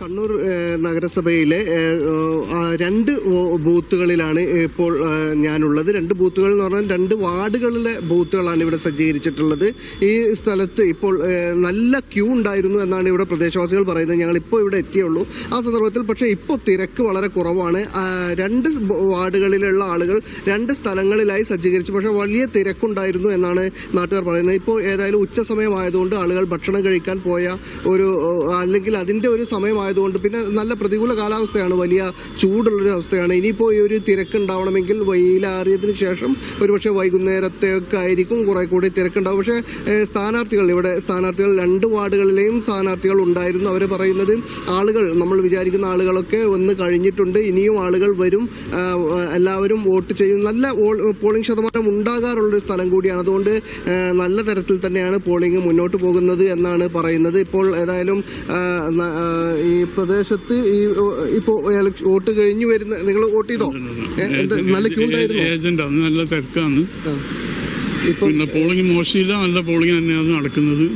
കണ്ണൂർ നഗരസഭയിലെ രണ്ട് ബൂത്തുകളിലാണ് ഇപ്പോൾ ഞാനുള്ളത്. രണ്ട് ബൂത്തുകൾ എന്ന് പറഞ്ഞാൽ രണ്ട് വാർഡുകളിലെ ബൂത്തുകളാണ് ഇവിടെ സജ്ജീകരിച്ചിട്ടുള്ളത്. ഈ സ്ഥലത്ത് ഇപ്പോൾ നല്ല ക്യൂ ഉണ്ടായിരുന്നു എന്നാണ് ഇവിടെ പ്രദേശവാസികൾ പറയുന്നത്. ഞങ്ങൾ ഇപ്പോൾ ഇവിടെ എത്തിയുള്ളൂ. ആ സന്ദർഭത്തിൽ പക്ഷേ ഇപ്പോൾ തിരക്ക് വളരെ കുറവാണ്. രണ്ട് വാർഡുകളിലുള്ള ആളുകൾ രണ്ട് സ്ഥലങ്ങളിലായി സജ്ജീകരിച്ചു. പക്ഷേ വലിയ തിരക്കുണ്ടായിരുന്നു എന്നാണ് നാട്ടുകാർ പറയുന്നത്. ഇപ്പോൾ ഏതായാലും ഉച്ച സമയമായതുകൊണ്ട് ആളുകൾ ഭക്ഷണം കഴിക്കാൻ പോയ ഒരു അല്ലെങ്കിൽ അതിന്റെ ഒരു സമയമായതുകൊണ്ട് പിന്നെ നല്ല പ്രതികൂല കാലാവസ്ഥയാണ് വലിയ ചൂടുള്ളൊരു അവസ്ഥയാണ്. ഇനിയിപ്പോൾ ഈ ഒരു തിരക്ക് ഉണ്ടാവണമെങ്കിൽ വെയിലാറിയതിനു ശേഷം ഒരുപക്ഷെ വൈകുന്നേരത്തേക്ക് ആയിരിക്കും കുറെ കൂടി തിരക്കുണ്ടാവും. പക്ഷേ സ്ഥാനാർത്ഥികൾ ഇവിടെ സ്ഥാനാർത്ഥികൾ രണ്ട് വാർഡുകളിലെയും സ്ഥാനാർത്ഥികൾ ഉണ്ടായിരുന്നു. അവർ പറയുന്നത് ആളുകൾ നമ്മൾ വിചാരിക്കുന്ന ആളുകളൊക്കെ വന്ന് കഴിഞ്ഞിട്ടുണ്ട്. ഇനിയും ആളുകൾ വരും. എല്ലാവരും വോട്ട് ചെയ്യും. നല്ല പോളിംഗ് ശതമാനം ഉണ്ടാകാറുള്ളൊരു സ്ഥലം കൂടിയാണ്. അതുകൊണ്ട് നല്ല തരത്തിൽ തന്നെയാണ് പോളിംഗ് മുന്നോട്ട് പോകുന്നത് എന്നാണ് പറയുന്നത്. ഇപ്പോൾ ഏതായാലും ഈ പ്രദേശത്ത് ഈ ഇപ്പോൾ വോട്ട് കഴിഞ്ഞു വരുന്ന നിങ്ങൾ വോട്ട് ചെയ്തോ? നല്ല ക്യൂ ഉണ്ടായിരുന്നു? ഏജന്റ് അന്ന് നല്ല തിരക്കാണ്. പിന്നെ പോളിംഗ് മോശമില്ല നല്ല പോളിംഗ് തന്നെയാണ് നടക്കുന്നത്.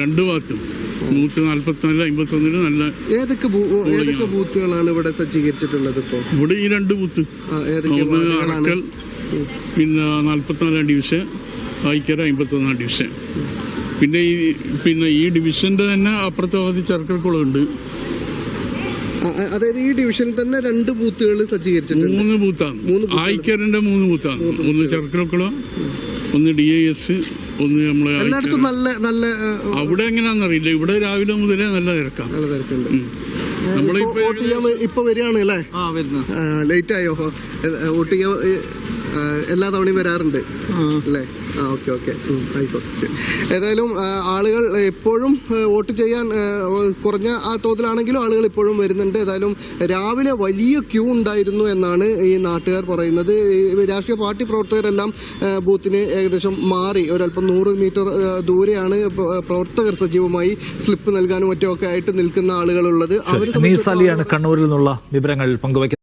രണ്ട് ഭാഗത്തും. നൂറ്റി നാല്പത്തിനാല് അമ്പത്തൊന്നിൽ നല്ല ഏതൊക്കെ ഏതൊക്കെ ബൂത്തുകളാണ് ഇവിടെ സജ്ജീകരിച്ചിട്ടുള്ളത് ഇപ്പോ? ഇവിടെ ഈ രണ്ട് ബൂത്ത്. അടക്കൽ ഒന്ന് പിന്നെ നാല്പത്തിനാലാം ഡിവിഷൻ ആയിക്കര അമ്പത്തൊന്നാം ഡിവിഷൻ. പിന്നെ ഈ പിന്നെ ഈ ഡിവിഷന്റെ തന്നെ അപ്പുറത്തെ ആ, ആ, അതായത് ഈ ഡിവിഷനിൽ തന്നെ രണ്ട് ബൂത്തുകൾ സജ്ജീകരിച്ചിട്ടുണ്ട്. മൂന്ന് ബൂത്താണ്. ആയിക്കരന്റെ മൂന്ന് ബൂത്താണ്. ഒന്ന് ചെറുക്കൽക്കുളം ഒന്ന് ഡി ഐ എസ് ഒന്ന് നമ്മളെ. എല്ലായിടത്തും നല്ല നല്ല അവിടെ എങ്ങനെയാണെന്നറിയില്ല ഇവിടെ രാവിലെ മുതലേ നല്ല തിരക്കാണ്. നല്ല തിരക്കുണ്ട്. നമ്മളിപ്പോ ഇപ്പൊ വരികയാണ് അല്ലേ? ആ വരുന്നു. ലേറ്റ് ആയോ? വോട്ട് എല്ലാ തവണയും വരാറുണ്ട് അല്ലേ? ആ ഓക്കെ ഓക്കെ. ആയിക്കോട്ടെ. ഏതായാലും ആളുകൾ എപ്പോഴും വോട്ട് ചെയ്യാൻ കുറഞ്ഞ ആ തോതിലാണെങ്കിലും ആളുകൾ ഇപ്പോഴും വരുന്നുണ്ട്. ഏതായാലും രാവിലെ വലിയ ക്യൂ ഉണ്ടായിരുന്നു എന്നാണ് ഈ നാട്ടുകാർ പറയുന്നത്. രാഷ്ട്രീയ പാർട്ടി പ്രവർത്തകരെല്ലാം ബൂത്തിന് ഏകദേശം മാറി. ഒരല്പം നൂറ് മീറ്റർ ദൂരെയാണ് പ്രവർത്തകർ സജീവമായി സ്ലിപ്പ് നൽകാനും മറ്റും ഒക്കെ ആയിട്ട് നിൽക്കുന്ന ആളുകളുള്ളത്. അവർ കണ്ണൂരിൽ നിന്നുള്ള വിവരങ്ങൾ പങ്കുവയ്ക്കുന്നത്.